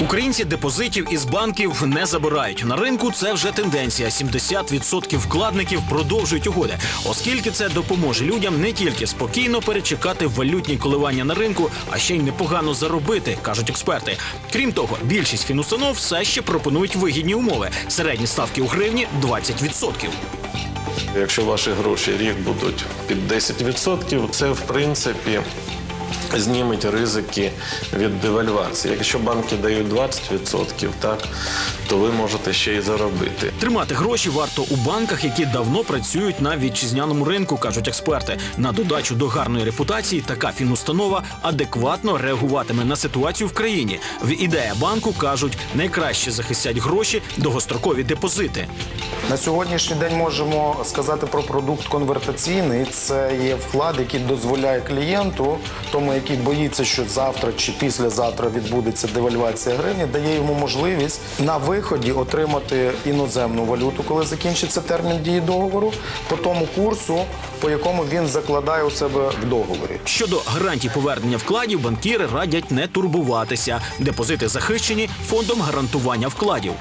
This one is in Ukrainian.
Українці депозитів із банків не забирають. На ринку це вже тенденція. 70% вкладників продовжують угоди, оскільки це допоможе людям не тільки спокійно перечекати валютні коливання на ринку, а ще й непогано заробити, кажуть експерти. Крім того, більшість фінустанов все ще пропонують вигідні умови. Середні ставки у гривні 20%. Якщо ваші гроші рік будуть під 10%, це в принципі зніметь ризики від девальвації. Якщо банки дають 20%, так, то ви можете ще й заробити. Тримати гроші варто у банках, які давно працюють на вітчизняному ринку, кажуть експерти. На додачу до гарної репутації така фінустанова адекватно реагуватиме на ситуацію в країні. В ідея банку кажуть, найкраще захистять гроші довгострокові депозити. На сьогоднішній день можемо сказати про продукт конвертаційний. Це є вклад, який дозволяє клієнту, тому який боїться, що завтра чи післязавтра відбудеться девальвація гривні, дає йому можливість на виході отримати іноземну валюту, коли закінчиться термін дії договору, по тому курсу, по якому він закладає у себе в договорі. Щодо гарантій повернення вкладів, банкіри радять не турбуватися. Депозити захищені фондом гарантування вкладів.